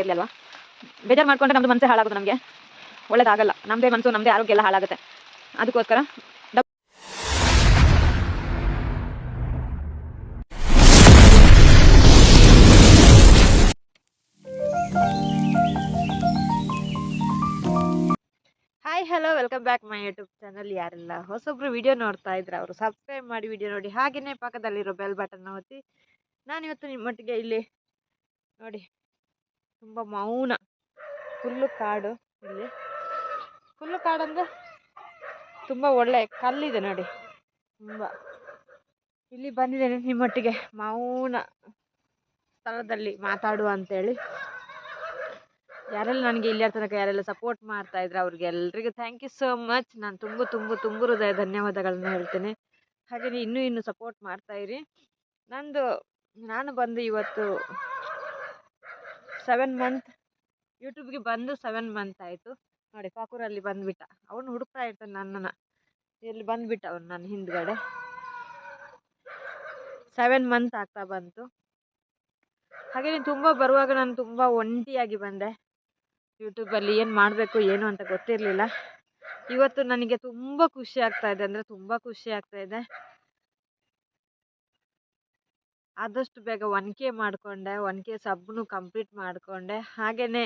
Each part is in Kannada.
ಇರಲಿ ಅಲ್ವಾ? ಬೇಜಾರು ಮಾಡ್ಕೊಂಡ್ರೆ ನಮ್ದು ಮನಸ್ಸೇ ಹಾಳಾಗುತ್ತೆ ನಮಗೆ. ಒಳ್ಳೇದಾಗಲ್ಲ. ನಮ್ದೇ ಮನಸ್ಸು ನಮ್ಮದೇ ಆರೋಗ್ಯ ಎಲ್ಲ ಹಾಳಾಗುತ್ತೆ. ಅದಕ್ಕೋಸ್ಕರ hi hello welcome back my YouTube channel ಯಾರೆಲ್ಲ ಹೊಸೊಬ್ರು ವಿಡಿಯೋ ನೋಡ್ತಾ ಇದ್ರೆ ಅವರು ಸಬ್ಸ್ಕ್ರೈಬ್ ಮಾಡಿ ವಿಡಿಯೋ ನೋಡಿ. ಹಾಗೆಯೇ ಪಕ್ಕದಲ್ಲಿರೋ ಬೆಲ್ ಬಟನ್ ಒತ್ತಿ. ನಾನಿವತ್ತು ನಿಮ್ಮೊಟ್ಟಿಗೆ ಇಲ್ಲಿ ನೋಡಿ. ತುಂಬ ಮೌನ. ಫುಲ್ಲು ಕಾಡು ಇಲ್ಲಿ. ಫುಲ್ಲು ಕಾಡು ತುಂಬಾ ತುಂಬ ಒಳ್ಳೆ ಕಲ್ಲಿದೆ ನೋಡಿ. ತುಂಬ. ಇಲ್ಲಿ ಬಂದಿದ್ದೇನೆ ನಿಮ್ಮೊಟ್ಟಿಗೆ ಮೌನ ಸ್ಥಳದಲ್ಲಿ ಮಾತಾಡುವ ಅಂತೇಳಿ. ಯಾರೆಲ್ಲ ನನಗೆ ಇಲ್ಲಿಯ ತನಕ ಯಾರೆಲ್ಲ ಸಪೋರ್ಟ್ ಮಾಡ್ತಾ ಇದ್ರೆ ಅವ್ರಿಗೆ ಎಲ್ರಿಗೂ ಥ್ಯಾಂಕ್ ಯು ಸೋ ಮಚ್ ನಾನು ತುಂಬ ತುಂಬ ತುಂಬ ಹೃದಯ ಧನ್ಯವಾದಗಳನ್ನ ಹೇಳ್ತೇನೆ. ಹಾಗೆಯೇ ಇನ್ನೂ ಇನ್ನೂ ಸಪೋರ್ಟ್ ಮಾಡ್ತಾ ಇರಿ. ನಂದು, ನಾನು ಬಂದು ಇವತ್ತು ಸೆವೆನ್ ಮಂತ್ ಯೂಟ್ಯೂಬ್ಗೆ ಬಂದು ಸೆವೆನ್ ಮಂತ್ ಆಯಿತು. ನೋಡಿ ಕಾಕೂರಲ್ಲಿ ಬಂದುಬಿಟ್ಟ. ಅವನು ಹುಡುಕ್ತಾ ಇರ್ತಾನೆ ನನ್ನನ್ನು. ಇಲ್ಲಿ ಬಂದುಬಿಟ್ಟ ಅವನು ನನ್ನ ಹಿಂದ್ಗಡೆ. ಸೆವೆನ್ ಮಂತ್ ಆಗ್ತಾ ಬಂತು. ಹಾಗೆ ತುಂಬ ಬರುವಾಗ ನಾನು ತುಂಬ ಒಂಟಿಯಾಗಿ ಬಂದೆ. ಯೂಟ್ಯೂಬಲ್ಲಿ ಏನು ಮಾಡಬೇಕು, ಏನು ಅಂತ ಗೊತ್ತಿರಲಿಲ್ಲ. ಇವತ್ತು ನನಗೆ ತುಂಬ ಖುಷಿ ಆಗ್ತಾ ಇದೆ ಅಂದರೆ ತುಂಬ ಖುಷಿ ಆಗ್ತಾ ಇದೆ. ಆದಷ್ಟು ಬೇಗ ಒನ್ ಕೆ ಮಾಡಿಕೊಂಡೆ ಒನ್ ಕೆ ಸಬ್ನು ಕಂಪ್ಲೀಟ್ ಮಾಡಿಕೊಂಡೆ. ಹಾಗೆಯೇ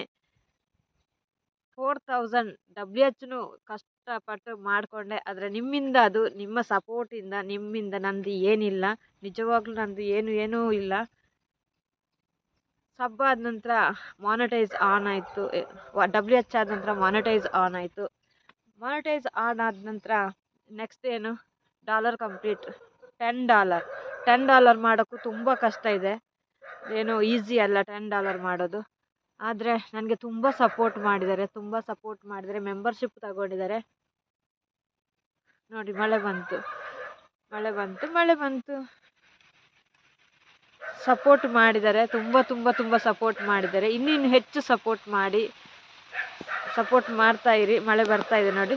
ಫೋರ್ ತೌಸಂಡ್ ಡಬ್ಲ್ಯೂ ಎಚ್ನು ಕಷ್ಟಪಟ್ಟು ಮಾಡಿಕೊಂಡೆ. ಆದರೆ ನಿಮ್ಮಿಂದ ಅದು, ನಿಮ್ಮ ಸಪೋರ್ಟಿಂದ, ನಿಮ್ಮಿಂದ ನಂದು ಏನಿಲ್ಲ, ನಿಜವಾಗ್ಲೂ ನಂದು ಏನು, ಏನೂ ಇಲ್ಲ. ಸಬ್ ಆದ ನಂತರ ಮಾನಿಟೈಸ್ ಆನ್ ಆಯಿತು. ಡಬ್ಲ್ಯೂ ಎಚ್ ಆದ ನಂತರ ಮಾನಿಟೈಸ್ ಆನ್ ಆಯಿತು. ಮಾನಿಟೈಸ್ ಆನ್ ಆದ ನಂತರ ನೆಕ್ಸ್ಟ್ ಏನು? Dollar complete ten dollar ten dollar ಮಾಡೋಕ್ಕೂ ತುಂಬ ಕಷ್ಟ ಇದೆ. ಏನು ಈಸಿ ಅಲ್ಲ ಟೆನ್ ಡಾಲರ್ ಮಾಡೋದು. ಆದರೆ ನನಗೆ ತುಂಬ ಸಪೋರ್ಟ್ ಮಾಡಿದ್ದಾರೆ. ತುಂಬ ಸಪೋರ್ಟ್ ಮಾಡಿದರೆ ಮೆಂಬರ್ಶಿಪ್ ತಗೊಂಡಿದ್ದಾರೆ. ನೋಡಿ, ಮಳೆ ಬಂತು. ಮಳೆ ಬಂತು ಮಳೆ ಬಂತು. ಸಪೋರ್ಟ್ ಮಾಡಿದ್ದಾರೆ. ತುಂಬ ತುಂಬ ತುಂಬ ಸಪೋರ್ಟ್ ಮಾಡಿದ್ದಾರೆ. ಇನ್ನಿನ್ನು ಹೆಚ್ಚು ಸಪೋರ್ಟ್ ಮಾಡಿ ಸಪೋರ್ಟ್ ಮಾಡ್ತಾ ಇರಿ. ಮಳೆ ಬರ್ತಾ ಇದೆ ನೋಡಿ.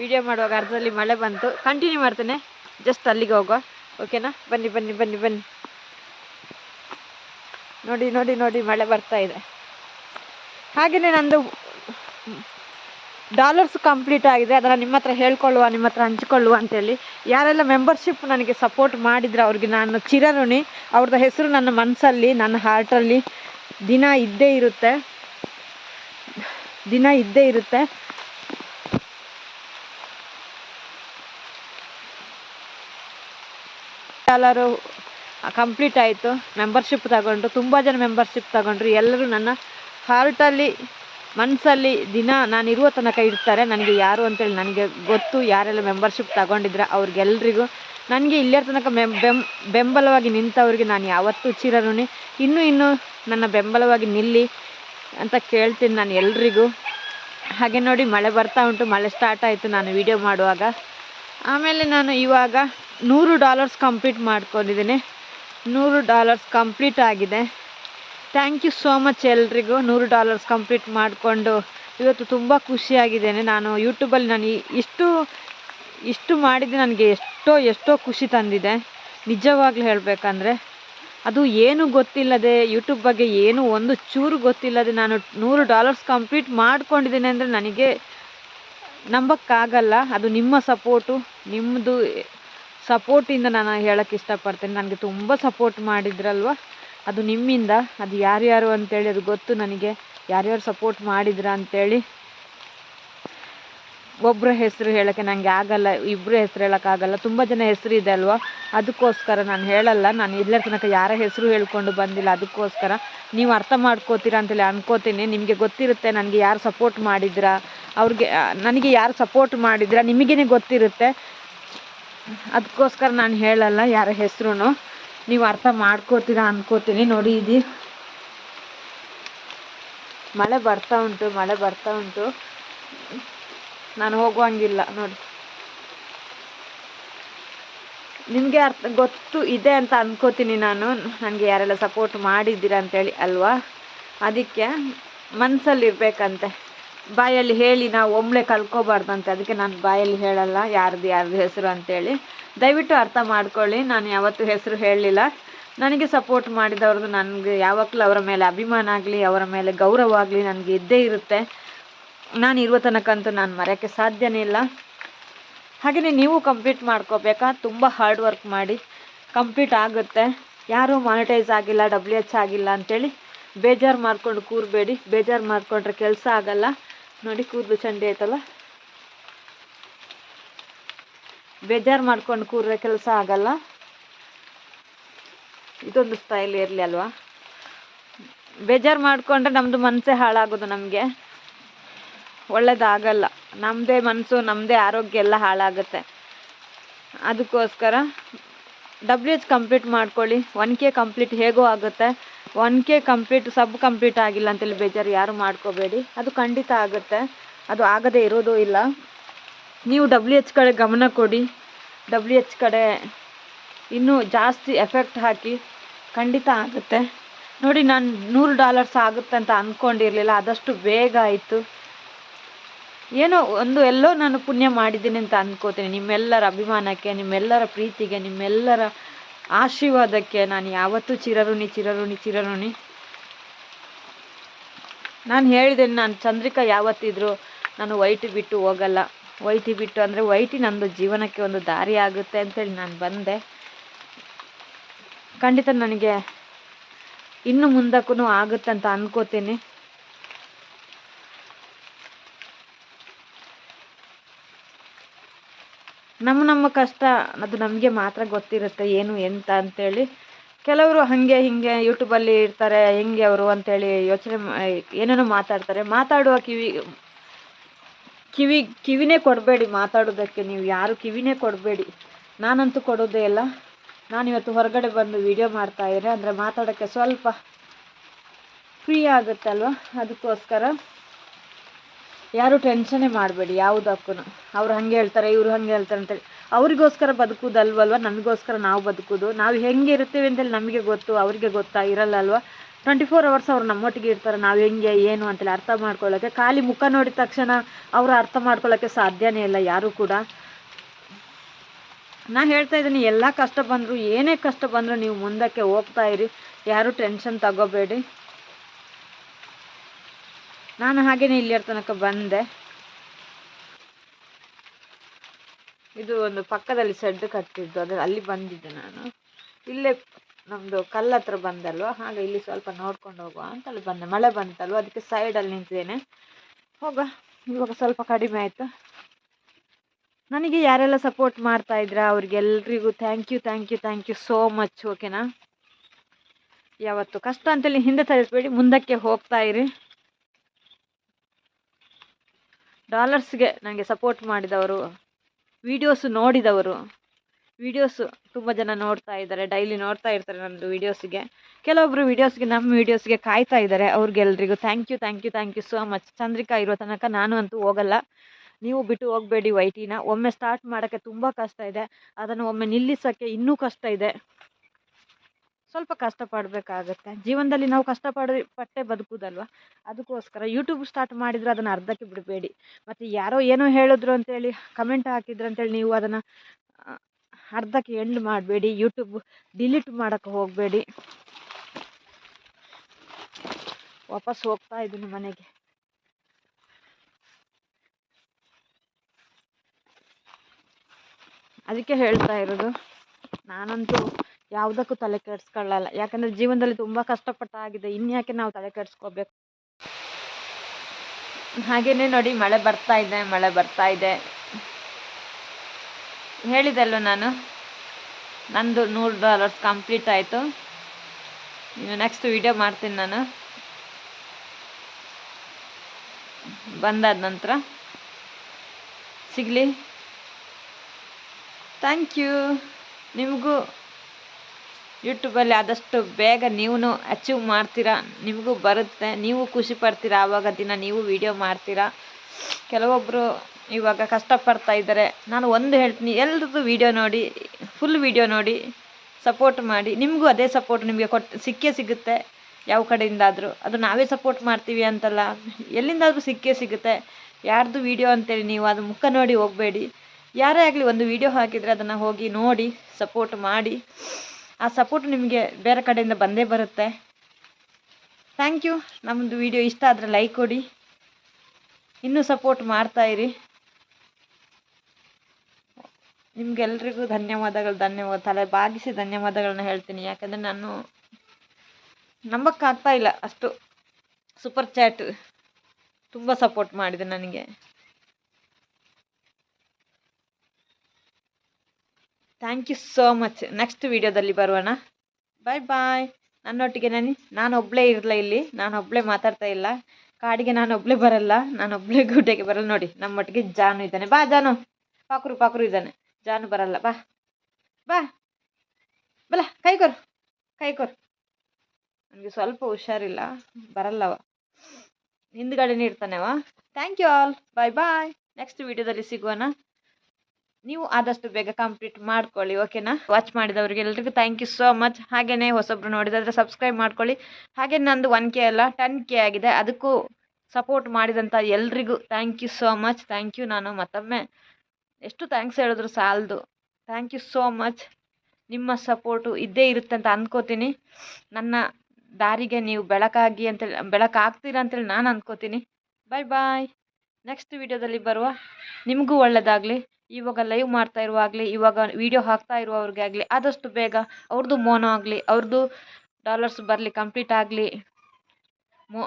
ವಿಡಿಯೋ ಮಾಡುವಾಗ ಅರ್ಧದಲ್ಲಿ ಮಳೆ ಬಂತು. ಕಂಟಿನ್ಯೂ ಮಾಡ್ತೇನೆ. ಜಸ್ಟ್ ಅಲ್ಲಿಗೆ ಹೋಗುವ. ಓಕೆನಾ ಬನ್ನಿ ಬನ್ನಿ ಬನ್ನಿ ಬನ್ನಿ. ನೋಡಿ ನೋಡಿ ನೋಡಿ ಮಳೆ ಬರ್ತಾ ಇದೆ. ಹಾಗೆಯೇ ನಂದು ಡಾಲರ್ಸ್ ಕಂಪ್ಲೀಟ್ ಆಗಿದೆ. ಅದನ್ನು ನಿಮ್ಮ ಹತ್ರ ಹೇಳ್ಕೊಳ್ಳುವ, ನಿಮ್ಮ ಹತ್ರ ಹಂಚಿಕೊಳ್ಳುವ ಅಂತೇಳಿ. ಯಾರೆಲ್ಲ ಮೆಂಬರ್ಶಿಪ್ ನನಗೆ ಸಪೋರ್ಟ್ ಮಾಡಿದ್ರೆ ಅವ್ರಿಗೆ ನಾನು ಚಿರಋಣಿ. ಅವ್ರದ್ದು ಹೆಸರು ನನ್ನ ಮನಸ್ಸಲ್ಲಿ ನನ್ನ ಹಾರ್ಟಲ್ಲಿ ದಿನ ಇದ್ದೇ ಇರುತ್ತೆ. ದಿನ ಇದ್ದೇ ಇರುತ್ತೆ. ಡಾಲರು ಕಂಪ್ಲೀಟ್ ಆಯಿತು. ಮೆಂಬರ್ಶಿಪ್ ತಗೊಂಡು, ತುಂಬ ಜನ ಮೆಂಬರ್ಶಿಪ್ ತಗೊಂಡ್ರು. ಎಲ್ಲರೂ ನನ್ನ ಹಾರ್ಟಲ್ಲಿ ಮನಸ್ಸಲ್ಲಿ ದಿನ ನಾನು ಇರುವ ತನಕ ಇಡ್ತಾರೆ. ನನಗೆ ಯಾರು ಅಂತೇಳಿ ನನಗೆ ಗೊತ್ತು. ಯಾರೆಲ್ಲ ಮೆಂಬರ್ಶಿಪ್ ತಗೊಂಡಿದ್ರೆ ಅವ್ರಿಗೆಲ್ರಿಗೂ. ನನಗೆ ಇಲ್ಲಿಯ ತನಕ ಬೆಂಬಲವಾಗಿ ನಿಂತವ್ರಿಗೆ ನಾನು ಯಾವತ್ತೂ ಚಿರನು ಇನ್ನೂ ಇನ್ನೂ ನನ್ನ ಬೆಂಬಲವಾಗಿ ನಿಲ್ಲಿ ಅಂತ ಕೇಳ್ತೀನಿ ನಾನು ಎಲ್ರಿಗೂ. ಹಾಗೆ ನೋಡಿ ಮಳೆ ಬರ್ತಾ ಉಂಟು. ಮಳೆ ಸ್ಟಾರ್ಟ್ ಆಯಿತು. ನಾನು ವಿಡಿಯೋ ಮಾಡುವಾಗ. ಆಮೇಲೆ ನಾನು ಇವಾಗ ನೂರು ಡಾಲರ್ಸ್ ಕಂಪ್ಲೀಟ್ ಮಾಡ್ಕೊಂಡಿದ್ದೀನಿ. ನೂರು ಡಾಲರ್ಸ್ ಕಂಪ್ಲೀಟ್ ಆಗಿದೆ. ಥ್ಯಾಂಕ್ ಯು ಸೋ ಮಚ್ ಎಲ್ರಿಗೂ ನೂರು ಡಾಲರ್ಸ್ ಕಂಪ್ಲೀಟ್ ಮಾಡಿಕೊಂಡು. ಇವತ್ತು ತುಂಬ ಖುಷಿಯಾಗಿದ್ದೇನೆ. ನಾನು ಯೂಟ್ಯೂಬಲ್ಲಿ ನಾನು ಇಷ್ಟು ಇಷ್ಟು ಮಾಡಿದ್ದು ನನಗೆ ಎಷ್ಟೋ ಎಷ್ಟೋ ಖುಷಿ ತಂದಿದೆ. ನಿಜವಾಗ್ಲೂ ಹೇಳಬೇಕಂದ್ರೆ ಅದು ಏನು ಗೊತ್ತಿಲ್ಲದೆ ಯೂಟ್ಯೂಬ್ ಬಗ್ಗೆ ಏನು ಒಂದು ಚೂರು ಗೊತ್ತಿಲ್ಲದೆ ನಾನು ನೂರು ಡಾಲರ್ಸ್ ಕಂಪ್ಲೀಟ್ ಮಾಡ್ಕೊಂಡಿದ್ದೇನೆ ಅಂದರೆ ನನಗೆ ನಂಬಕ್ಕಾಗಲ್ಲ. ಅದು ನಿಮ್ಮ ಸಪೋರ್ಟು, ನಿಮ್ಮದು ಸಪೋರ್ಟಿಂದ ನಾನು ಹೇಳೋಕ್ಕೆ ಇಷ್ಟಪಡ್ತೇನೆ. ನನಗೆ ತುಂಬ ಸಪೋರ್ಟ್ ಮಾಡಿದ್ರಲ್ವ? ಅದು ನಿಮ್ಮಿಂದ, ಅದು ಯಾರ್ಯಾರು ಅಂತೇಳಿ ಅದು ಗೊತ್ತು ನನಗೆ. ಯಾರ್ಯಾರು ಸಪೋರ್ಟ್ ಮಾಡಿದ್ರ ಅಂತೇಳಿ ಒಬ್ಬರ ಹೆಸರು ಹೇಳೋಕ್ಕೆ ನನಗೆ ಆಗಲ್ಲ. ಇಬ್ಬರ ಹೆಸರು ಹೇಳೋಕ್ಕಾಗಲ್ಲ ತುಂಬ ಜನ ಹೆಸರು ಇದೆ ಅಲ್ವಾ? ಅದಕ್ಕೋಸ್ಕರ ನಾನು ಹೇಳಲ್ಲ. ನಾನು ಇಲ್ಲರ ತನಕ ಯಾರ ಹೆಸರು ಹೇಳ್ಕೊಂಡು ಬಂದಿಲ್ಲ. ಅದಕ್ಕೋಸ್ಕರ ನೀವು ಅರ್ಥ ಮಾಡ್ಕೋತೀರಾ ಅಂತೇಳಿ ಅನ್ಕೋತೀನಿ. ನಿಮಗೆ ಗೊತ್ತಿರುತ್ತೆ ನನಗೆ ಯಾರು ಸಪೋರ್ಟ್ ಮಾಡಿದ್ರಾ. ಅವ್ರಿಗೆ ನನಗೆ ಯಾರು ಸಪೋರ್ಟ್ ಮಾಡಿದ್ರಾ, ನಿಮಗೇನೆ ಗೊತ್ತಿರುತ್ತೆ. ಅದಕ್ಕೋಸ್ಕರ ನಾನು ಹೇಳಲ್ಲ, ಯಾರ ಹೆಸರು ನೀವು ಅರ್ಥ ಮಾಡ್ಕೋತೀರಾ ಅನ್ಕೋತೀನಿ. ನೋಡಿ ಇದು. ಮಳೆ ಬರ್ತಾ ಉಂಟು, ಮಳೆ ಬರ್ತಾ ಉಂಟು. ನಾನು ಹೋಗುವಂಗಿಲ್ಲ, ನೋಡಿ. ನಿಮಗೆ ಅರ್ಥ, ಗೊತ್ತು ಇದೆ ಅಂತ ಅಂದ್ಕೋತೀನಿ ನಾನು. ನನಗೆ ಯಾರೆಲ್ಲ ಸಪೋರ್ಟ್ ಮಾಡಿದ್ದೀರಾ ಅಂತೇಳಿ ಅಲ್ವಾ? ಅದಕ್ಕೆ ಮನಸ್ಸಲ್ಲಿ ಇರಬೇಕಂತೆ ಬಾಯಲ್ಲಿ ಹೇಳಿ ನಾವು ಒಮ್ಮೆ ಕಲ್ತ್ಕೋಬಾರ್ದಂತೆ ಅದಕ್ಕೆ ನಾನು ಬಾಯಲ್ಲಿ ಹೇಳಲ್ಲ, ಯಾರ್ದು ಯಾರ್ದು ಹೆಸರು ಅಂತೇಳಿ. ದಯವಿಟ್ಟು ಅರ್ಥ ಮಾಡ್ಕೊಳ್ಳಿ, ನಾನು ಯಾವತ್ತೂ ಹೆಸರು ಹೇಳಲಿಲ್ಲ. ನನಗೆ ಸಪೋರ್ಟ್ ಮಾಡಿದವ್ರದ್ದು ನನಗೆ ಯಾವಾಗಲೂ ಅವರ ಮೇಲೆ ಅಭಿಮಾನ ಆಗಲಿ, ಅವರ ಮೇಲೆ ಗೌರವ ಆಗಲಿ ನನಗೆ ಇದ್ದೇ ಇರುತ್ತೆ. ನಾನು ಇರುವ ತನಕಂತೂ ನಾನು ಮರೆಯೋಕ್ಕೆ ಸಾಧ್ಯನೇ ಇಲ್ಲ. ಹಾಗೆಯೇ ನೀವು ಕಂಪ್ಲೀಟ್ ಮಾಡ್ಕೋಬೇಕಾ? ತುಂಬ ಹಾರ್ಡ್ ವರ್ಕ್ ಮಾಡಿ ಕಂಪ್ಲೀಟ್ ಆಗುತ್ತೆ. ಯಾರೂ ಮಾನಿಟೈಸ್ ಆಗಿಲ್ಲ ಡಬ್ಲ್ಯೂ ಎಚ್ ಆಗಿಲ್ಲ ಅಂತೇಳಿ ಬೇಜಾರು ಮಾಡ್ಕೊಂಡು ಕೂರಬೇಡಿ. ಬೇಜಾರು ಮಾಡಿಕೊಂಡ್ರೆ ಕೆಲಸ ಆಗಲ್ಲ. ನೋಡಿ ಕೂದಲು ಚಂಡಿ ಆಯ್ತಲ್ಲ? ಬೇಜಾರು ಮಾಡ್ಕೊಂಡು ಕೂರ ಕೆಲಸ ಆಗಲ್ಲ. ಇದೊಂದು ಸ್ಟೈಲ್ ಇರಲಿ ಅಲ್ವಾ? ಬೇಜಾರು ಮಾಡಿಕೊಂಡ್ರೆ ನಮ್ಮದು ಮನಸ್ಸೇ ಹಾಳಾಗೋದು ನಮಗೆ. ಒಳ್ಳೇದಾಗಲ್ಲ. ನಮ್ಮದೇ ಮನಸ್ಸು ನಮ್ಮದೇ ಆರೋಗ್ಯ ಎಲ್ಲ ಹಾಳಾಗುತ್ತೆ. ಅದಕ್ಕೋಸ್ಕರ ಡಬ್ಲ್ಯೂ ಎಚ್ ಕಂಪ್ಲೀಟ್ ಮಾಡ್ಕೊಳ್ಳಿ. ಒನ್ ಕೆ ಕಂಪ್ಲೀಟ್ ಹೇಗೋ ಆಗುತ್ತೆ. One K complete sub complete ಆಗಿಲ್ಲ ಅಂತೇಳಿ ಬೇಜಾರು ಯಾರು ಮಾಡ್ಕೋಬೇಡಿ. ಅದು ಖಂಡಿತ ಆಗುತ್ತೆ. ಅದು ಆಗದೆ ಇರೋದು ಇಲ್ಲ. ನೀವು ಡಬ್ಲ್ಯೂ ಎಚ್ ಕಡೆ ಗಮನ ಕೊಡಿ. ಡಬ್ಲ್ಯೂ ಎಚ್ ಕಡೆ ಇನ್ನೂ ಜಾಸ್ತಿ ಎಫೆಕ್ಟ್ ಹಾಕಿ ಖಂಡಿತ ಆಗುತ್ತೆ. ನೋಡಿ, ನಾನು ನೂರು ಡಾಲರ್ಸ್ ಆಗುತ್ತೆ ಅಂತ ಅಂದ್ಕೊಂಡಿರಲಿಲ್ಲ ಆದಷ್ಟು ಬೇಗ ಆಯಿತು. ಏನೋ ಒಂದು ಎಲ್ಲೋ ನಾನು ಪುಣ್ಯ ಮಾಡಿದ್ದೀನಿ ಅಂತ ಅಂದ್ಕೋತೀನಿ ನಿಮ್ಮೆಲ್ಲರ ಅಭಿಮಾನಕ್ಕೆ, ನಿಮ್ಮೆಲ್ಲರ ಪ್ರೀತಿಗೆ, ನಿಮ್ಮೆಲ್ಲರ ಆಶೀರ್ವಾದಕ್ಕೆ ನಾನು ಯಾವತ್ತೂ ಚಿರಋಣಿ ಚಿರಋಣಿ ಚಿರಋಣಿ. ನಾನು ಹೇಳಿದೆ ನಾನು ಚಂದ್ರಿಕಾ ಯಾವತ್ತಿದ್ರು ನಾನು ವೈಟ್ ಬಿಟ್ಟು ಹೋಗಲ್ಲ. ವೈಟಿ ಬಿಟ್ಟು ಅಂದರೆ ವೈಟಿ ನಂದು ಜೀವನಕ್ಕೆ ಒಂದು ದಾರಿ ಆಗುತ್ತೆ ಅಂತೇಳಿ ನಾನು ಬಂದೆ. ಖಂಡಿತ ನನಗೆ ಇನ್ನು ಮುಂದಕ್ಕೂ ಆಗುತ್ತೆ ಅಂತ ಅನ್ಕೋತೀನಿ. ನಮ್ಮ ನಮ್ಮ ಕಷ್ಟ ಅದು ನಮಗೆ ಮಾತ್ರ ಗೊತ್ತಿರುತ್ತೆ ಏನು ಎಂತ ಅಂತೇಳಿ. ಕೆಲವರು ಹಾಗೆ ಹೀಗೆ ಯೂಟ್ಯೂಬಲ್ಲಿ ಇರ್ತಾರೆ, ಹೆಂಗೆ ಅವರು ಅಂತೇಳಿ ಯೋಚನೆ ಏನೇನೋ ಮಾತಾಡ್ತಾರೆ. ಮಾತಾಡುವ ಕಿವಿ ಕಿವಿ, ಕಿವಿನೇ ಕೊಡಬೇಡಿ ಮಾತಾಡೋದಕ್ಕೆ. ನೀವು ಯಾರು ಕಿವಿನೇ ಕೊಡಬೇಡಿ. ನಾನಂತೂ ಕೊಡೋದೇ ಇಲ್ಲ. ನಾನು ಇವತ್ತು ಹೊರಗಡೆ ಬಂದು ವಿಡಿಯೋ ಮಾಡ್ತಾ ಅಂದರೆ ಮಾತಾಡೋಕ್ಕೆ ಸ್ವಲ್ಪ ಫ್ರೀ ಆಗುತ್ತಲ್ವ ಅದಕ್ಕೋಸ್ಕರ ಯಾರು ಟೆನ್ಷನ್ನೇ ಮಾಡಬೇಡಿ, ಯಾವುದಕ್ಕೂ. ಅವ್ರು ಹಂಗೆ ಹೇಳ್ತಾರೆ, ಇವ್ರು ಹಂಗೆ ಹೇಳ್ತಾರೆ ಅಂತೇಳಿ. ಅವರಿಗೋಸ್ಕರ ಬದುಕುದಲ್ವಲ್ವ? ನಮಗೋಸ್ಕರ ನಾವು ಬದುಕೋದು. ನಾವು ಹೆಂಗೆ ಇರ್ತೀವಿ ಅಂತೇಳಿ ನಮಗೆ ಗೊತ್ತು, ಅವರಿಗೆ ಗೊತ್ತಾ ಇರಲ್ಲ ಅಲ್ವಾ ಟ್ವೆಂಟಿ ಫೋರ್ ಅವರ್ಸ್ ಅವ್ರು ನಮ್ಮೊಟ್ಟಿಗೆ ಇರ್ತಾರೆ, ನಾವು ಹೆಂಗೆ, ಏನು ಅಂತೇಳಿ ಅರ್ಥ ಮಾಡ್ಕೊಳ್ಳೋಕೆ, ಖಾಲಿ ಮುಖ ನೋಡಿದ ತಕ್ಷಣ ಅವರು ಅರ್ಥ ಮಾಡ್ಕೊಳ್ಳೋಕ್ಕೆ ಸಾಧ್ಯನೇ ಇಲ್ಲ, ಯಾರೂ ಕೂಡ. ನಾ ಹೇಳ್ತಾ ಇದ್ದೀನಿ, ಎಲ್ಲ ಕಷ್ಟ ಬಂದರೂ, ಏನೇ ಕಷ್ಟ ಬಂದರೂ ನೀವು ಮುಂದಕ್ಕೆ ಹೋಗ್ತಾ ಇರಿ, ಯಾರೂ ಟೆನ್ಷನ್ ತಗೋಬೇಡಿ. ನಾನು ಹಾಗೇನೆ ಇಲ್ಲಿಯರ ತನಕ ಬಂದೆ. ಇದು ಒಂದು ಪಕ್ಕದಲ್ಲಿ ಸೆಡ್ ಕಟ್ಟಿದ್ದು ಅದ್ರ ಅಲ್ಲಿ ಬಂದಿದ್ದೆ ನಾನು. ಇಲ್ಲೇ ನಮ್ಮದು ಕಲ್ಲ ಹತ್ರ ಬಂದಲ್ವ? ಹಾಗೆ ಇಲ್ಲಿ ಸ್ವಲ್ಪ ನೋಡ್ಕೊಂಡು ಹೋಗುವ ಅಂತ ಅಲ್ಲಿ ಬಂದೆ. ಮಳೆ ಬಂತಲ್ವ? ಅದಕ್ಕೆ ಸೈಡಲ್ಲಿ ನಿಂತಿದ್ದೇನೆ. ಹೋಗ. ಇವಾಗ ಸ್ವಲ್ಪ ಕಡಿಮೆ ಆಯಿತು. ನನಗೆ ಯಾರೆಲ್ಲ ಸಪೋರ್ಟ್ ಮಾಡ್ತಾ ಇದ್ರ? ಅವ್ರಿಗೆಲ್ರಿಗೂ thank you thank you thank you so much ಓಕೆನಾ ಯಾವತ್ತು ಕಷ್ಟ ಅಂತೇಳಿ ಹಿಂದೆ ತರಿಸ್ಬೇಡಿ ಮುಂದಕ್ಕೆ ಹೋಗ್ತಾ ಇರಿ. ಡಾಲರ್ಸ್ಗೆ ನನಗೆ ಸಪೋರ್ಟ್ ಮಾಡಿದವರು ವೀಡಿಯೋಸು ನೋಡಿದವರು. ವೀಡಿಯೋಸು ತುಂಬ ಜನ ನೋಡ್ತಾ ಇದ್ದಾರೆ ಡೈಲಿ ನೋಡ್ತಾ ಇರ್ತಾರೆ ನಮ್ಮದು ವೀಡಿಯೋಸ್ಗೆ ಕೆಲವೊಬ್ಬರು ವೀಡಿಯೋಸ್ಗೆ ನಮ್ಮ ವೀಡಿಯೋಸ್ಗೆ ಕಾಯ್ತಾ ಇದ್ದಾರೆ ಅವ್ರಿಗೆಲ್ರಿಗೂ. Thank you thank you thank you so much Chandrika ಇರೋ ತನಕ ನಾನು ಅಂತೂ ಹೋಗಲ್ಲ. ನೀವು ಬಿಟ್ಟು ಹೋಗಬೇಡಿ ವೈಟಿನ. ಒಮ್ಮೆ ಸ್ಟಾರ್ಟ್ ಮಾಡೋಕ್ಕೆ ತುಂಬ ಕಷ್ಟ ಇದೆ. ಅದನ್ನು ಒಮ್ಮೆ ನಿಲ್ಲಿಸೋಕ್ಕೆ ಇನ್ನೂ ಕಷ್ಟ ಇದೆ. ಸ್ವಲ್ಪ ಕಷ್ಟಪಡಬೇಕಾಗತ್ತೆ. ಜೀವನದಲ್ಲಿ ನಾವು ಕಷ್ಟಪಡ, ಪಟ್ಟೆ ಬದುಕುದಲ್ವ? ಅದಕ್ಕೋಸ್ಕರ ಯೂಟ್ಯೂಬ್ ಸ್ಟಾರ್ಟ್ ಮಾಡಿದರೆ ಅದನ್ನು ಅರ್ಧಕ್ಕೆ ಬಿಡಬೇಡಿ. ಮತ್ತು ಯಾರೋ ಏನೋ ಹೇಳಿದ್ರು ಅಂತೇಳಿ ಕಮೆಂಟ್ ಹಾಕಿದ್ರು ಅಂತೇಳಿ ನೀವು ಅದನ್ನು ಅರ್ಧಕ್ಕೆ ಎಂಡ್ ಮಾಡಬೇಡಿ. ಯೂಟ್ಯೂಬ್ ಡಿಲೀಟ್ ಮಾಡೋಕ್ಕೆ ಹೋಗಬೇಡಿ. ವಾಪಸ್ ಹೋಗ್ತಾ ಇದ್ದೀನಿ ಮನೆಗೆ. ಅದಕ್ಕೆ ಹೇಳ್ತಾ ಇರೋದು, ನಾನಂತೂ ಯಾವುದಕ್ಕೂ ತಲೆ ಕೆಡಿಸ್ಕೊಳ್ಳಲ್ಲ. ಯಾಕಂದರೆ ಜೀವನದಲ್ಲಿ ತುಂಬ ಕಷ್ಟಪಟ್ಟಾಗಿದೆ. ಇನ್ಯಾಕೆ ನಾವು ತಲೆ ಕೆಡಿಸ್ಕೋಬೇಕು? ಹಾಗೇನೆ ನೋಡಿ, ಮಳೆ ಬರ್ತಾ ಇದೆ, ಮಳೆ ಬರ್ತಾ ಇದೆ. ಹೇಳಿದಲ್ವ ನಾನು? ನಂದು ನೂರು ಡಾಲರ್ಸ್ ಕಂಪ್ಲೀಟ್ ಆಯಿತು. ಇನ್ನು ನೆಕ್ಸ್ಟ್ ವಿಡಿಯೋ ಮಾಡ್ತೀನಿ ನಾನು. ಬಂದಾದ ನಂತರ. ಸಿಗಲಿ. ಥ್ಯಾಂಕ್ ಯು ನಿಮಗೂ ಯೂಟ್ಯೂಬಲ್ಲಿ ಆದಷ್ಟು ಬೇಗ ನೀವು ಅಚೀವ್ ಮಾಡ್ತೀರಾ, ನಿಮಗೂ ಬರುತ್ತೆ, ನೀವು ಖುಷಿ ಪಡ್ತೀರಾ, ಆವಾಗ ದಿನ ನೀವು ವಿಡಿಯೋ ಮಾಡ್ತೀರಾ. ಕೆಲವೊಬ್ಬರು ಇವಾಗ ಕಷ್ಟಪಡ್ತಾ ಇದ್ದಾರೆ. ನಾನು ಒಂದು ಹೇಳ್ತೀನಿ, ಎಲ್ರದ್ದು ವಿಡಿಯೋ ನೋಡಿ ಫುಲ್ ವಿಡಿಯೋ ನೋಡಿ ಸಪೋರ್ಟ್ ಮಾಡಿ. ನಿಮಗೂ ಅದೇ ಸಪೋರ್ಟ್ ನಿಮಗೆ ಕೊಟ್ಟು ಸಿಕ್ಕೇ ಸಿಗುತ್ತೆ, ಯಾವ ಕಡೆಯಿಂದಾದರೂ. ಅದು ನಾವೇ ಸಪೋರ್ಟ್ ಮಾಡ್ತೀವಿ ಅಂತಲ್ಲ, ಎಲ್ಲಿಂದಾದರೂ ಸಿಕ್ಕೇ ಸಿಗುತ್ತೆ. ಯಾರ್ದು ವಿಡಿಯೋ ಅಂತೇಳಿ ನೀವು ಅದು ಮುಖ ನೋಡಿ ಹೋಗಬೇಡಿ. ಯಾರೇ ಆಗಲಿ ಒಂದು ವಿಡಿಯೋ ಹಾಕಿದರೆ ಅದನ್ನು ಹೋಗಿ ನೋಡಿ ಸಪೋರ್ಟ್ ಮಾಡಿ. ಆ ಸಪೋರ್ಟ್ ನಿಮಗೆ ಬೇರೆ ಕಡೆಯಿಂದ ಬಂದೇ ಬರುತ್ತೆ. ಥ್ಯಾಂಕ್ ಯು ನಮ್ಮದು ವಿಡಿಯೋ ಇಷ್ಟ ಆದರೆ ಲೈಕ್ ಕೊಡಿ. ಇನ್ನೂ ಸಪೋರ್ಟ್ ಮಾಡ್ತಾ ಇರಿ. ನಿಮ್ಗೆಲ್ರಿಗೂ ಧನ್ಯವಾದಗಳು, ಧನ್ಯವಾದ. ತಲೆ ಬಾಗಿಸಿ ಧನ್ಯವಾದಗಳನ್ನ ಹೇಳ್ತೀನಿ. ಯಾಕಂದರೆ ನಾನು ನಂಬಕ್ಕಾಗ್ತಾ ಇಲ್ಲ ಅಷ್ಟು. ಸೂಪರ್ ಚಾಟ್ ತುಂಬ ಸಪೋರ್ಟ್ ಮಾಡಿದೆ ನನಗೆ. Thank you so much next ವೀಡಿಯೋದಲ್ಲಿ ಬರುವಣ ಬಾಯ್ ಬಾಯ್ ನನ್ನೊಟ್ಟಿಗೆ ನಾನು ಒಬ್ಬಳೇ ಇರಲ್ಲ ಇಲ್ಲಿ. ನಾನು ಒಬ್ಬಳೇ ಮಾತಾಡ್ತಾ ಇಲ್ಲ. ಕಾಡಿಗೆ ನಾನು ಒಬ್ಬಳೇ ಬರಲ್ಲ. ನಾನು ಒಬ್ಬಳೇ ಗುಡ್ಡೆಗೆ ಬರಲ್ಲ. ನೋಡಿ, ನಮ್ಮೊಟ್ಟಿಗೆ ಜಾನು ಇದ್ದಾನೆ. ಬಾ ಜಾನು. ಪಾಕರು ಪಾಕರು ಇದ್ದಾನೆ. ಜಾನು ಬರಲ್ಲ. ಬಾ. ಬಾ. ಬಲ, ಕೈ ಕೊರು. ಕೈ ಕೊರು. ನನಗೆ ಸ್ವಲ್ಪ ಹುಷಾರಿಲ್ಲ. ಬರಲ್ಲವ ಹಿಂದ್ಗಡೆನೇ ಇರ್ತಾನೆವ thank you all bye bye next ವೀಡಿಯೋದಲ್ಲಿ ಸಿಗೋಣ ನೀವು ಆದಷ್ಟು ಬೇಗ ಕಂಪ್ಲೀಟ್ ಮಾಡ್ಕೊಳ್ಳಿ ಓಕೆನಾ ವಾಚ್ ಮಾಡಿದವರಿಗೆ ಎಲ್ರಿಗೂ ಥ್ಯಾಂಕ್ ಯು ಸೋ ಮಚ್ ಹಾಗೆಯೇ ಹೊಸೊಬ್ರು ನೋಡಿದ್ರೆ ಸಬ್ಸ್ಕ್ರೈಬ್ ಮಾಡ್ಕೊಳ್ಳಿ. ಹಾಗೆ ನಂದು ಒನ್ ಕೆ ಅಲ್ಲ ಟೆನ್ ಕೆ ಆಗಿದೆ. ಅದಕ್ಕೂ ಸಪೋರ್ಟ್ ಮಾಡಿದಂಥ ಎಲ್ರಿಗೂ thank you so much thank you ನಾನು ಮತ್ತೊಮ್ಮೆ ಎಷ್ಟು ಥ್ಯಾಂಕ್ಸ್ ಹೇಳಿದ್ರು ಸಾಲದು. ಥ್ಯಾಂಕ್ ಯು ಸೋ ಮಚ್ ನಿಮ್ಮ ಸಪೋರ್ಟು ಇದ್ದೇ ಇರುತ್ತೆ ಅಂತ ಅಂದ್ಕೋತೀನಿ ನನ್ನ ದಾರಿಗೆ ನೀವು ಬೆಳಕಾಗಿ ಅಂತೇಳಿ ಬೆಳಕಾಗ್ತೀರ ಅಂತೇಳಿ ನಾನು ಅಂದ್ಕೋತೀನಿ ಬಾಯ್ ಬಾಯ್ ನೆಕ್ಸ್ಟ್ ವಿಡಿಯೋದಲ್ಲಿ ಬರುವ ನಿಮಗೂ ಒಳ್ಳೆಯದಾಗಲಿ ಇವಾಗ ಲೈವ್ ಮಾಡ್ತಾ ಇರುವಾಗಲಿ, ಇವಾಗ ವಿಡಿಯೋ ಹಾಕ್ತಾ ಇರುವವ್ರಿಗೆ ಆಗಲಿ, ಆದಷ್ಟು ಬೇಗ ಅವ್ರದ್ದು ಮೋನೋ ಆಗಲಿ ಅವ್ರದ್ದು ಡಾಲರ್ಸ್ ಬರಲಿ ಕಂಪ್ಲೀಟ್ ಆಗಲಿ, ಮೋ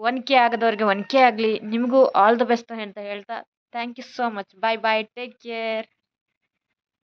ಒನ್ ಕೆ ಆಗದವ್ರಿಗೆ ಒನ್ ಕೆ ಆಗಲಿ, ನಿಮಗೂ ಆಲ್ ದ ಬೆಸ್ಟ್ ಅಂತ ಹೇಳ್ತಾ thank you so much bye bye take care